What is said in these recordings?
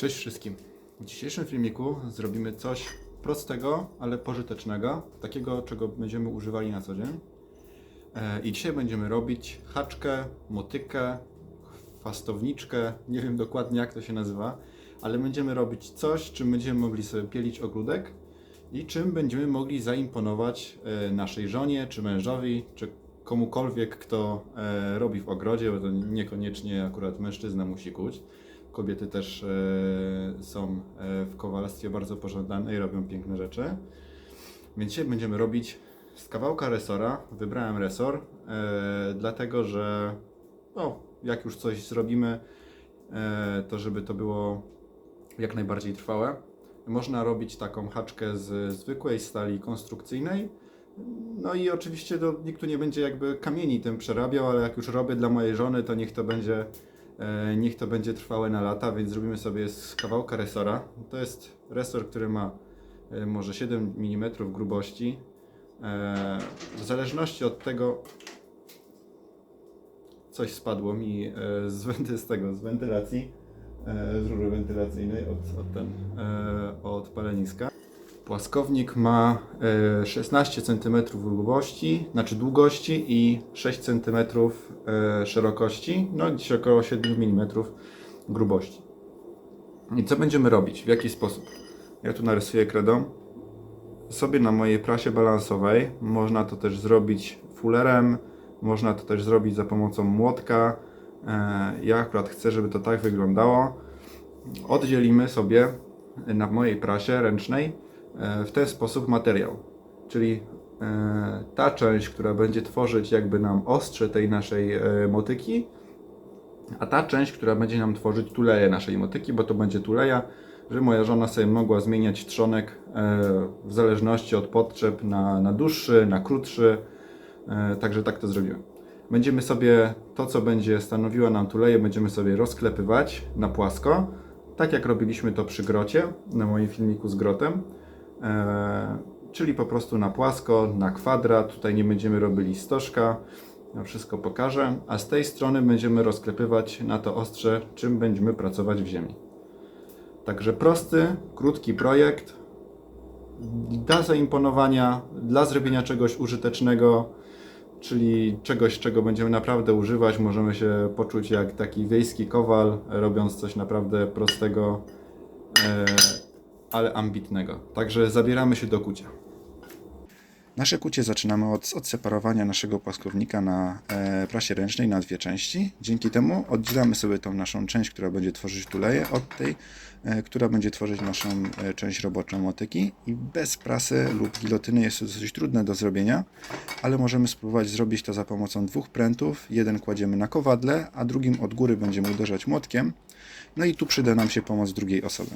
Cześć wszystkim. W dzisiejszym filmiku zrobimy coś prostego, ale pożytecznego, takiego, czego będziemy używali na co dzień. E, I dzisiaj będziemy robić haczkę, motykę, fastowniczkę, nie wiem dokładnie jak to się nazywa, ale będziemy robić coś, czym będziemy mogli sobie pielić ogródek i czym będziemy mogli zaimponować e, naszej żonie, czy mężowi, czy komukolwiek, kto e, robi w ogrodzie, bo to niekoniecznie akurat mężczyzna musi kuć. Kobiety też e, są e, w kowalstwie bardzo pożądane i robią piękne rzeczy. Więc dzisiaj będziemy robić z kawałka resora. Wybrałem resor, e, dlatego że no, jak już coś zrobimy, to żeby to było jak najbardziej trwałe. Można robić taką haczkę z zwykłej stali konstrukcyjnej. No i oczywiście to, nikt tu nie będzie jakby kamieni tym przerabiał, ale jak już robię dla mojej żony, to niech to będzie, niech to będzie trwałe na lata, więc zrobimy sobie z kawałka resora. To jest resor, który ma e, może 7 mm grubości. E, w zależności od tego, coś spadło mi e, z, z tego, z wentylacji, e, z rury wentylacyjnej od, od, ten, e, od paleniska. Płaskownik ma e, 16 cm grubości, znaczy długości i 6 cm e, szerokości, no gdzieś około 7 mm grubości. I co będziemy robić? W jaki sposób? Ja tu narysuję kredą. Sobie na mojej prasie balansowej można to też zrobić fulerem, można to też zrobić za pomocą młotka. E, Ja akurat chcę, żeby to tak wyglądało. Oddzielimy sobie na mojej prasie ręcznej w ten sposób materiał. Czyli e, ta część, która będzie tworzyć jakby nam ostrze tej naszej e, motyki, a ta część, która będzie nam tworzyć tuleję naszej motyki, bo to będzie tuleja, że moja żona sobie mogła zmieniać trzonek e, w zależności od potrzeb na, na dłuższy, na krótszy. E, Także tak to zrobiłem. Będziemy sobie to, co będzie stanowiło nam tuleję, będziemy sobie rozklepywać na płasko, tak jak robiliśmy to przy grocie, na moim filmiku z grotem. E, czyli po prostu na płasko, na kwadrat. Tutaj nie będziemy robili stożka. Ja wszystko pokażę. A z tej strony będziemy rozklepywać na to ostrze, czym będziemy pracować w ziemi. Także prosty, krótki projekt. Dla zaimponowania, dla zrobienia czegoś użytecznego, czyli czegoś, czego będziemy naprawdę używać. Możemy się poczuć jak taki wiejski kowal, robiąc coś naprawdę prostego, e, ale ambitnego. Także zabieramy się do kucia. Nasze kucie zaczynamy od odseparowania naszego płaskownika na e, prasie ręcznej na dwie części. Dzięki temu oddzielamy sobie tą naszą część, która będzie tworzyć tuleję od tej, e, która będzie tworzyć naszą e, część roboczą motyki i bez prasy lub gilotyny jest to dosyć trudne do zrobienia, ale możemy spróbować zrobić to za pomocą dwóch prętów. Jeden kładziemy na kowadle, a drugim od góry będziemy uderzać młotkiem. No i tu przyda nam się pomoc drugiej osoby.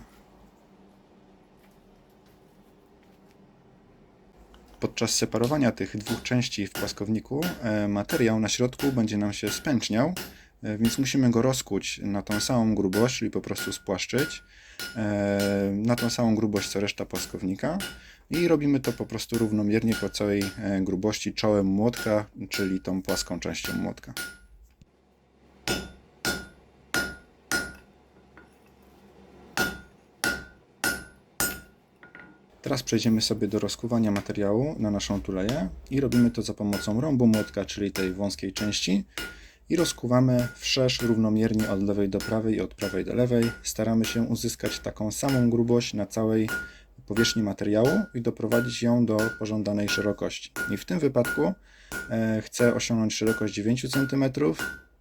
Podczas separowania tych dwóch części w płaskowniku e, materiał na środku będzie nam się spęczniał, e, więc musimy go rozkuć na tą samą grubość, czyli po prostu spłaszczyć e, na tą samą grubość co reszta płaskownika i robimy to po prostu równomiernie po całej grubości czołem młotka, czyli tą płaską częścią młotka. Teraz przejdziemy sobie do rozkuwania materiału na naszą tuleję i robimy to za pomocą rąbu młotka, czyli tej wąskiej części i rozkuwamy wszerz równomiernie od lewej do prawej i od prawej do lewej. Staramy się uzyskać taką samą grubość na całej powierzchni materiału i doprowadzić ją do pożądanej szerokości. I w tym wypadku e, chcę osiągnąć szerokość 9 cm,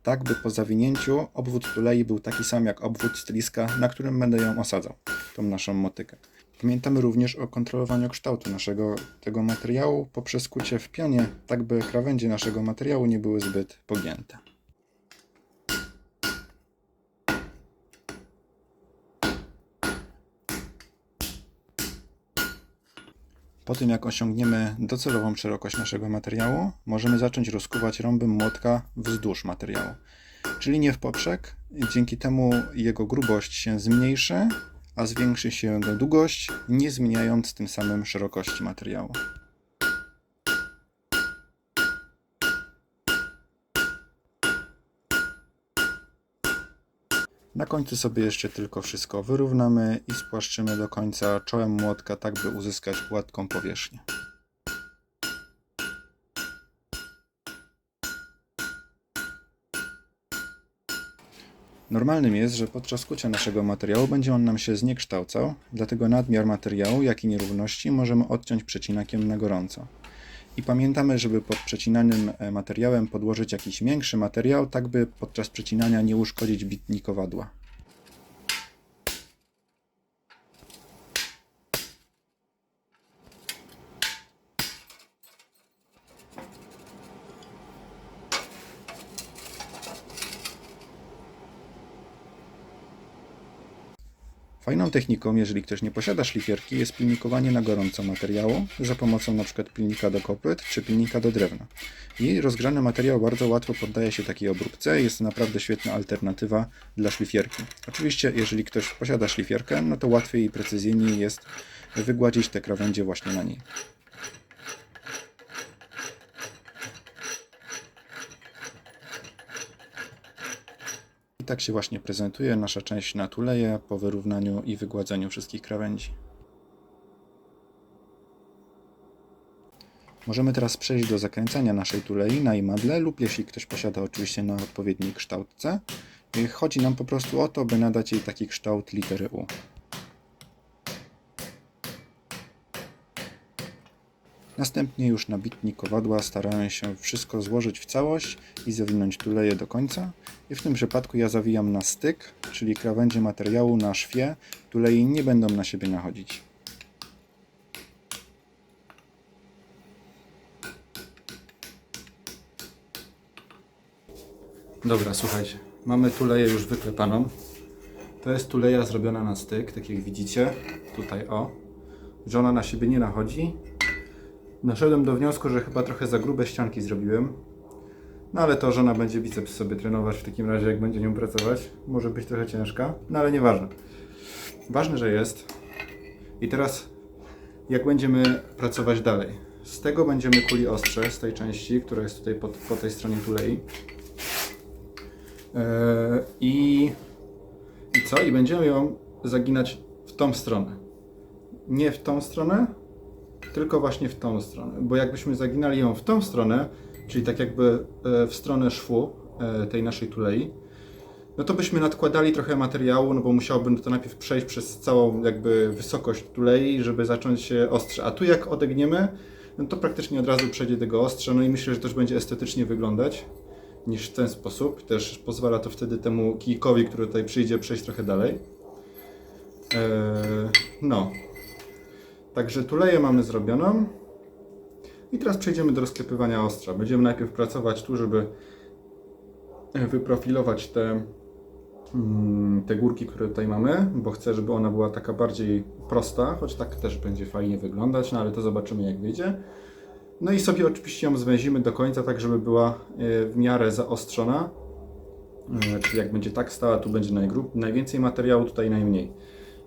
tak by po zawinięciu obwód tulei był taki sam jak obwód styliska, na którym będę ją osadzał, tą naszą motykę. Pamiętamy również o kontrolowaniu kształtu naszego tego materiału poprzez kucie w pionie, tak by krawędzie naszego materiału nie były zbyt pogięte. Po tym jak osiągniemy docelową szerokość naszego materiału, możemy zacząć rozkuwać rąbem młotka wzdłuż materiału. Czyli nie w poprzek, dzięki temu jego grubość się zmniejszy, a zwiększy się jego długość, nie zmieniając tym samym szerokości materiału. Na końcu sobie jeszcze tylko wszystko wyrównamy i spłaszczymy do końca czołem młotka, tak by uzyskać gładką powierzchnię. Normalnym jest, że podczas kucia naszego materiału będzie on nam się zniekształcał, dlatego nadmiar materiału, jak i nierówności możemy odciąć przecinakiem na gorąco. I pamiętamy, żeby pod przecinanym e, materiałem podłożyć jakiś większy materiał, tak by podczas przecinania nie uszkodzić bitnikowadła. Fajną techniką, jeżeli ktoś nie posiada szlifierki, jest pilnikowanie na gorąco materiału za pomocą np. pilnika do kopyt czy pilnika do drewna. I rozgrzany materiał bardzo łatwo poddaje się takiej obróbce, jest to naprawdę świetna alternatywa dla szlifierki. Oczywiście, jeżeli ktoś posiada szlifierkę, no to łatwiej i precyzyjniej jest wygładzić te krawędzie właśnie na niej. I tak się właśnie prezentuje nasza część na tuleje po wyrównaniu i wygładzeniu wszystkich krawędzi. Możemy teraz przejść do zakręcania naszej tulei na imadle lub jeśli ktoś posiada oczywiście na odpowiedniej kształtce. Y, Chodzi nam po prostu o to, by nadać jej taki kształt litery U. Następnie już na bitni kowadła starałem się wszystko złożyć w całość i zawinąć tuleję do końca. I w tym przypadku ja zawijam na styk, czyli krawędzie materiału na szwie, tulei nie będą na siebie nachodzić. Dobra, słuchajcie. Mamy tuleję już wyklepaną. To jest tuleja zrobiona na styk, tak jak widzicie. Tutaj o. Że ona na siebie nie nachodzi. Doszedłem do wniosku, że chyba trochę za grube ścianki zrobiłem. No ale to żona będzie biceps sobie trenować w takim razie, jak będzie nią pracować. Może być trochę ciężka, no ale nieważne. Ważne, że jest. I teraz, jak będziemy pracować dalej? Z tego będziemy kuli ostrze, z tej części, która jest tutaj po, po tej stronie tulei. Eee, I, I co? I będziemy ją zaginać w tą stronę. Nie w tą stronę, tylko właśnie w tą stronę. Bo jakbyśmy zaginali ją w tą stronę, czyli tak jakby e, w stronę szwu e, tej naszej tulei, no to byśmy nadkładali trochę materiału, no bo musiałbym to najpierw przejść przez całą jakby wysokość tulei, żeby zacząć się ostrze. A tu jak odegniemy, no to praktycznie od razu przejdzie tego ostrza, no i myślę, że też będzie estetycznie wyglądać niż w ten sposób. Też pozwala to wtedy temu kijkowi, który tutaj przyjdzie, przejść trochę dalej. Eee, no. Także tuleję mamy zrobioną. I teraz przejdziemy do rozklepywania ostrza. Będziemy najpierw pracować tu, żeby wyprofilować te, mm, te górki, które tutaj mamy, bo chcę, żeby ona była taka bardziej prosta, choć tak też będzie fajnie wyglądać, no ale to zobaczymy jak wyjdzie. No i sobie oczywiście ją zwęzimy do końca, tak żeby była e, w miarę zaostrzona. E, Czyli jak będzie tak stała, tu będzie najwięcej materiału, tutaj najmniej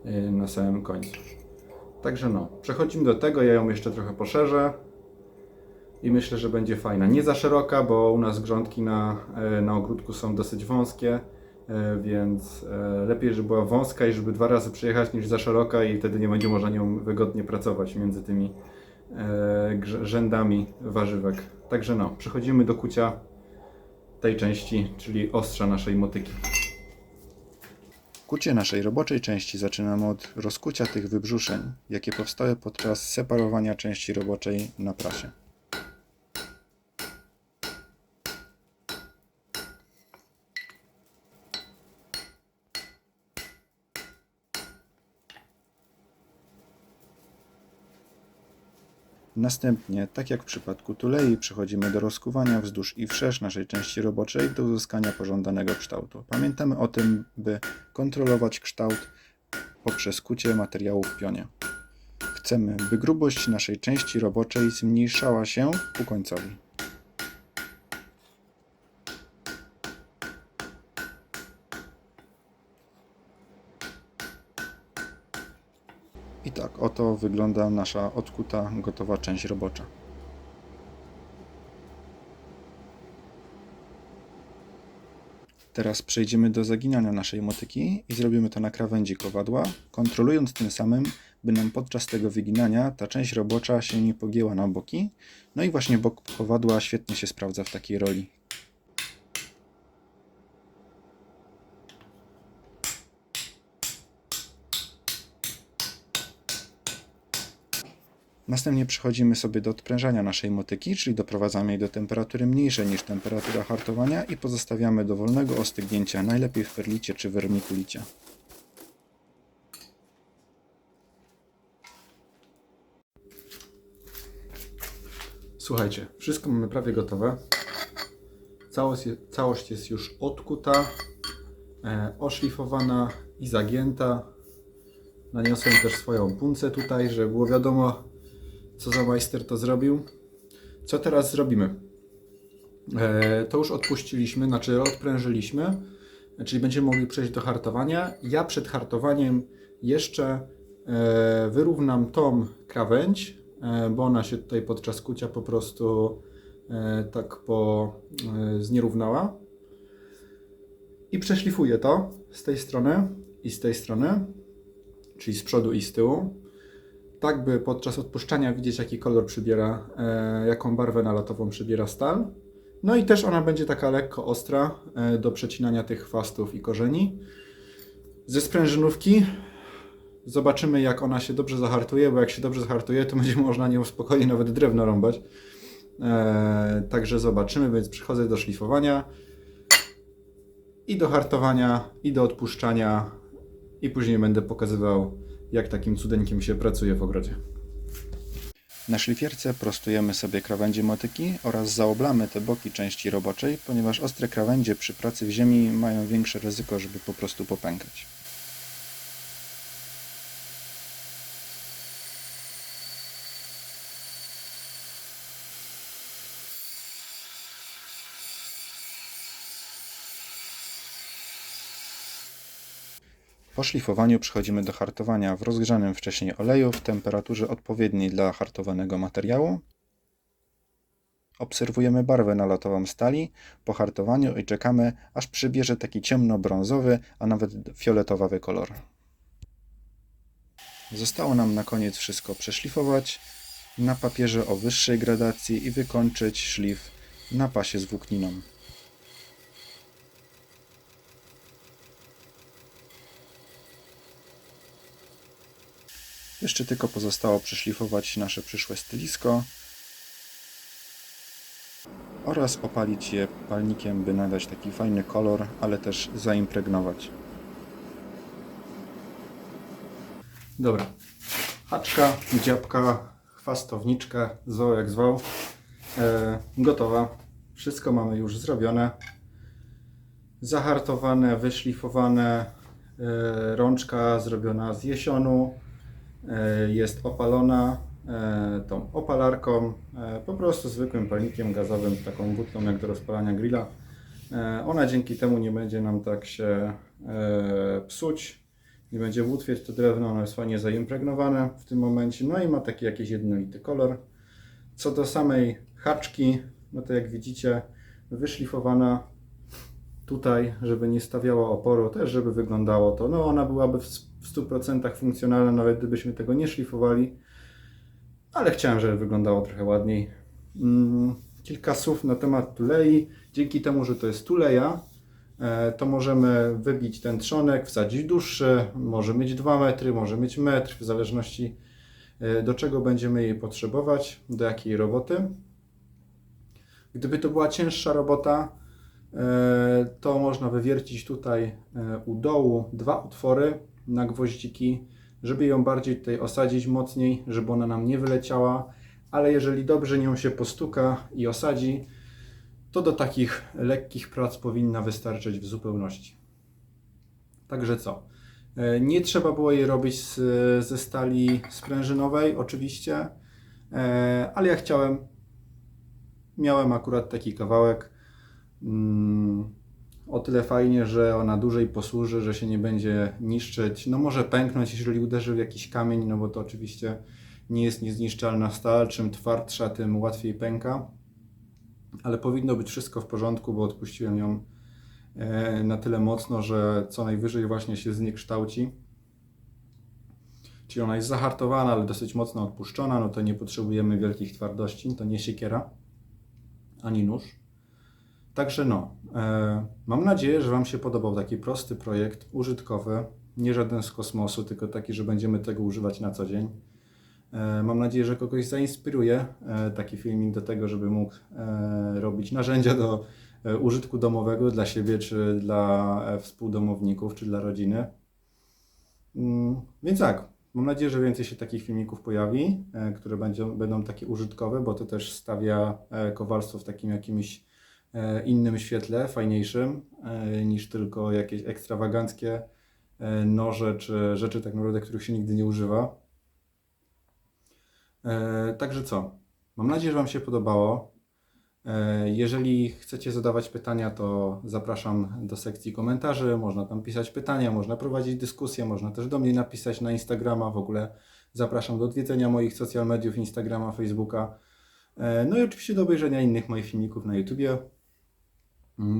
e, na samym końcu. Także no, przechodzimy do tego, ja ją jeszcze trochę poszerzę i myślę, że będzie fajna. Nie za szeroka, bo u nas grządki na, e, na ogródku są dosyć wąskie, e, więc e, lepiej, żeby była wąska i żeby dwa razy przyjechać niż za szeroka i wtedy nie będzie można nią wygodnie pracować między tymi rzędami warzywek. Także no, przechodzimy do kucia tej części, czyli ostrza naszej motyki. Kucie naszej roboczej części zaczynamy od rozkucia tych wybrzuszeń, jakie powstały podczas separowania części roboczej na prasie. Następnie, tak jak w przypadku tulei, przechodzimy do rozkuwania wzdłuż i wszerz naszej części roboczej do uzyskania pożądanego kształtu. Pamiętamy o tym, by kontrolować kształt poprzez kucie materiału w pionie. Chcemy, by grubość naszej części roboczej zmniejszała się ku końcowi. Tak oto wygląda nasza odkuta, gotowa część robocza. Teraz przejdziemy do zaginania naszej motyki i zrobimy to na krawędzi kowadła, kontrolując tym samym, by nam podczas tego wyginania ta część robocza się nie pogięła na boki. No i właśnie bok kowadła świetnie się sprawdza w takiej roli. Następnie przechodzimy sobie do odprężania naszej motyki, czyli doprowadzamy jej do temperatury mniejszej niż temperatura hartowania i pozostawiamy do wolnego ostygnięcia, najlepiej w perlicie czy wermikulicie. Słuchajcie, wszystko mamy prawie gotowe. Całość, je- całość jest już odkuta, e, oszlifowana i zagięta. Naniosłem też swoją puncę tutaj, żeby było wiadomo, co za majster to zrobił. Co teraz zrobimy? E, to już odpuściliśmy, znaczy odprężyliśmy, czyli będziemy mogli przejść do hartowania. Ja przed hartowaniem jeszcze e, wyrównam tą krawędź, e, bo ona się tutaj podczas kucia po prostu e, tak po e, znierównała. I przeszlifuję to z tej strony i z tej strony, czyli z przodu i z tyłu. Tak by podczas odpuszczania widzieć jaki kolor przybiera, e, jaką barwę nalotową przybiera stal. No i też ona będzie taka lekko ostra e, do przecinania tych chwastów i korzeni. Ze sprężynówki zobaczymy jak ona się dobrze zahartuje, bo jak się dobrze zahartuje to będzie można nią spokojnie nawet drewno rąbać. E, także zobaczymy, więc przychodzę do szlifowania i do hartowania i do odpuszczania i później będę pokazywał jak takim cudeńkiem się pracuje w ogrodzie. Na szlifierce prostujemy sobie krawędzie motyki oraz zaoblamy te boki części roboczej, ponieważ ostre krawędzie przy pracy w ziemi mają większe ryzyko, żeby po prostu popękać. Po szlifowaniu przechodzimy do hartowania w rozgrzanym wcześniej oleju w temperaturze odpowiedniej dla hartowanego materiału. Obserwujemy barwę nalotową stali po hartowaniu i czekamy, aż przybierze taki ciemnobrązowy, a nawet fioletowawy kolor. Zostało nam na koniec wszystko przeszlifować na papierze o wyższej gradacji i wykończyć szlif na pasie z włókniną. Jeszcze tylko pozostało przeszlifować nasze przyszłe stylisko oraz opalić je palnikiem, by nadać taki fajny kolor, ale też zaimpregnować. Dobra. Haczka, dziabka, chwastowniczka, zwał jak zwał. E, gotowa. Wszystko mamy już zrobione. Zahartowane, wyszlifowane. E, rączka zrobiona z jesionu. E, jest opalona e, tą opalarką, e, po prostu zwykłym palnikiem gazowym, taką butlą jak do rozpalania grilla. Ona dzięki temu nie będzie nam tak się psuć nie będzie błutwieć to drewno, ono jest fajnie zaimpregnowane w tym momencie, no i ma taki jakiś jednolity kolor. Co do samej haczki, no to jak widzicie, wyszlifowana tutaj, żeby nie stawiała oporu, też żeby wyglądało to, no ona byłaby w w 100% funkcjonalna, nawet gdybyśmy tego nie szlifowali, ale chciałem, żeby wyglądało trochę ładniej. Mm, Kilka słów na temat tulei. Dzięki temu, że to jest tuleja, e, to możemy wybić ten trzonek, wsadzić dłuższy, może mieć 2 metry, może mieć metr, w zależności e, do czego będziemy jej potrzebować, do jakiej roboty. Gdyby to była cięższa robota, e, to można wywiercić tutaj u dołu dwa otwory na gwoździki, żeby ją bardziej tutaj osadzić mocniej, żeby ona nam nie wyleciała, ale jeżeli dobrze nią się postuka i osadzi, to do takich lekkich prac powinna wystarczyć w zupełności. Także co? E, Nie trzeba było jej robić z, ze stali sprężynowej, oczywiście, e, ale ja chciałem. Miałem akurat taki kawałek. Mm, o tyle fajnie, że ona dłużej posłuży, że się nie będzie niszczyć. No może pęknąć, jeżeli uderzy w jakiś kamień, no bo to oczywiście nie jest niezniszczalna stal. Czym twardsza, tym łatwiej pęka ale powinno być wszystko w porządku, bo odpuściłem ją e, na tyle mocno, że co najwyżej właśnie się zniekształci. Czyli ona jest zahartowana, ale dosyć mocno odpuszczona, no to nie potrzebujemy wielkich twardości, to nie siekiera, ani nóż. Także no, e, mam nadzieję, że Wam się podobał taki prosty projekt, użytkowy, nie żaden z kosmosu, tylko taki, że będziemy tego używać na co dzień. E, Mam nadzieję, że kogoś zainspiruje e, taki filmik do tego, żeby mógł robić narzędzia do użytku domowego dla siebie, czy dla współdomowników, czy dla rodziny. Mm, Więc tak, mam nadzieję, że więcej się takich filmików pojawi, które będą, będą takie użytkowe, bo to też stawia kowalstwo w takim jakimś innym świetle, fajniejszym, e, niż tylko jakieś ekstrawaganckie e, noże, czy rzeczy tak naprawdę, których się nigdy nie używa. E, Także co? Mam nadzieję, że Wam się podobało. E, Jeżeli chcecie zadawać pytania, to zapraszam do sekcji komentarzy. Można tam pisać pytania, można prowadzić dyskusje, można też do mnie napisać na Instagrama. W ogóle zapraszam do odwiedzenia moich social mediów, Instagrama, Facebooka. E, No i oczywiście do obejrzenia innych moich filmików na YouTubie,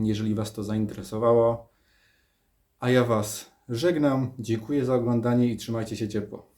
jeżeli Was to zainteresowało. A ja Was żegnam, dziękuję za oglądanie i trzymajcie się ciepło.